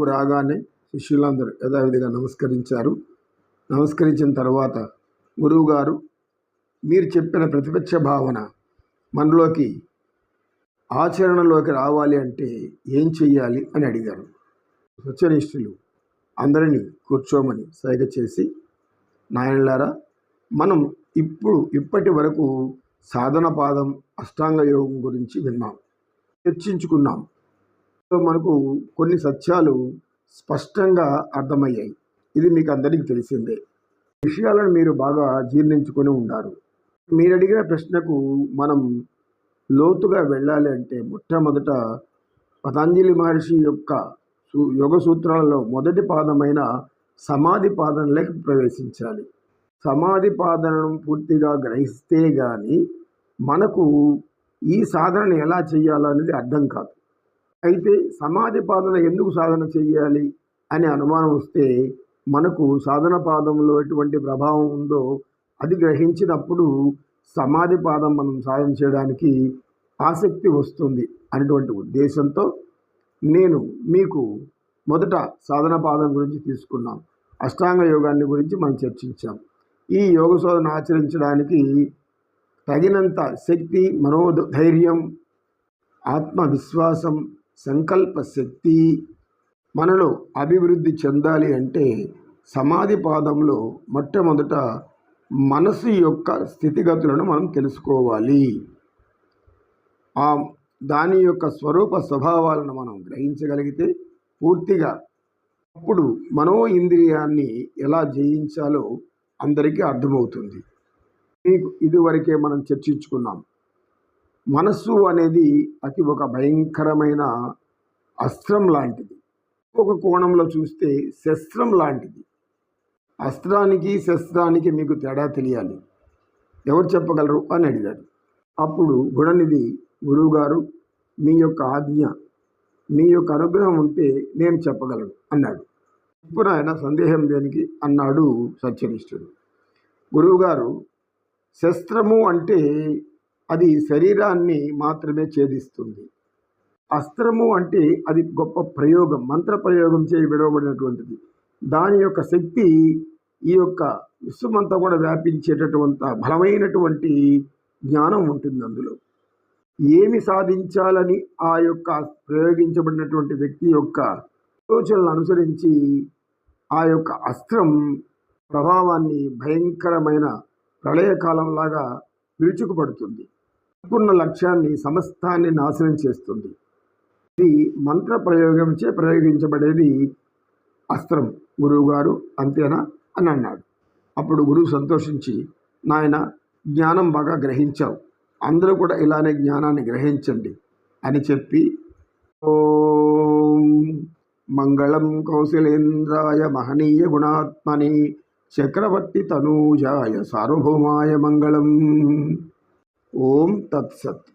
రాగానే శిష్యులందరూ యథావిధిగా నమస్కరించారు. నమస్కరించిన తర్వాత గురువుగారు మీరు చెప్పిన ప్రతిపక్ష భావన మనలోకి ఆచరణలోకి రావాలి అంటే ఏం చెయ్యాలి అని అడిగారు. సత్యనిష్ఠులు అందరినీ కూర్చోమని సైగ చేసి నాయనలారా మనం ఇప్పుడు ఇప్పటి వరకు సాధన పాదం అష్టాంగ యోగం గురించి విన్నాం చర్చించుకున్నాం. మనకు కొన్ని సత్యాలు స్పష్టంగా అర్థమయ్యాయి. ఇది మీకు అందరికీ తెలిసిందే. విషయాలను మీరు బాగా జీర్ణించుకొని ఉండారు. మీరు అడిగిన ప్రశ్నకు మనం లోతుగా వెళ్ళాలి అంటే మొట్టమొదట పతంజలి మహర్షి యొక్క యోగ సూత్రాలలో మొదటి పాదమైన సమాధి పాదనలోకి ప్రవేశించాలి. సమాధి పాదనను పూర్తిగా గ్రహిస్తే కానీ మనకు ఈ సాధనను ఎలా చేయాలనేది అర్థం కాదు. అయితే సమాధి పాదన ఎందుకు సాధన చేయాలి అనే అనుమానం వస్తే మనకు సాధన పాదంలో ఎటువంటి ప్రభావం ఉందో అది గ్రహించినప్పుడు సమాధి పాదం మనం సాధన చేయడానికి ఆసక్తి వస్తుంది అనేటువంటి ఉద్దేశంతో నేను మీకు మొదట సాధన పాదం గురించి తీసుకున్నాం. అష్టాంగ యోగాన్ని గురించి మనం చర్చించాం. ఈ యోగ శోధన ఆచరించడానికి తగినంత శక్తి మనోధైర్యం ఆత్మవిశ్వాసం సంకల్ప శక్తి మనలో అభివృద్ధి చెందాలి అంటే సమాధి పాదంలో మొట్టమొదట మనసు యొక్క స్థితిగతులను మనం తెలుసుకోవాలి. ఆ దాని యొక్క స్వరూప స్వభావాలను మనం గ్రహించగలిగితే పూర్తిగా అప్పుడు మనో ఇంద్రియాన్ని ఎలా జయించాలో అందరికీ అర్థమవుతుంది. మీకు ఇదివరకే మనం చర్చించుకున్నాం. మనస్సు అనేది అతి ఒక భయంకరమైన అస్త్రం లాంటిది. ఒక కోణంలో చూస్తే శస్త్రం లాంటిది. అస్త్రానికి శస్త్రానికి మీకు తేడా తెలియాలి. ఎవరు చెప్పగలరు అని అడిగాడు. అప్పుడు గుణనిధి గురువుగారు మీ యొక్క ఆజ్ఞ మీ యొక్క అనుగ్రహం ఉంటే నేను చెప్పగలను అన్నాడు. ఇప్పుడు ఆయన సందేహం దేనికి అన్నాడు సత్యనిష్ఠుడు. గురువుగారు శస్త్రము అంటే అది శరీరాన్ని మాత్రమే ఛేదిస్తుంది. అస్త్రము అంటే అది గొప్ప ప్రయోగం మంత్ర ప్రయోగం చేయి విడవబడినటువంటిది. దాని యొక్క శక్తి ఈ యొక్క విశ్వమంతా కూడా వ్యాపించేటటువంటి బలమైనటువంటి జ్ఞానం ఉంటుంది అందులో. ఏమి సాధించాలని ఆ యొక్క ప్రయోగించబడినటువంటి వ్యక్తి యొక్క ఆలోచనలు అనుసరించి ఆ యొక్క అస్త్రం ప్రభావాన్ని భయంకరమైన ప్రళయకాలంలాగా విరుచుకుపడుతుంది. అనుకున్న లక్ష్యాన్ని సమస్తాన్ని నాశనం చేస్తుంది. ఇది మంత్ర ప్రయోగంచే ప్రయోగించబడేది అస్త్రం. గురువుగారు అంతేనా? అని అన్నాడు. అప్పుడు గురువు సంతోషించి నాయన జ్ఞానం బాగా గ్రహించావు. అందరూ కూడా ఇలానే జ్ఞానాన్ని గ్రహించండి అని చెప్పి ఓం మంగళం కౌశలేంద్రాయ మహనీయ గుణాత్మని చక్రవర్తి తనూజాయ సార్వభౌమాయ మంగళం ఓం తత్సత్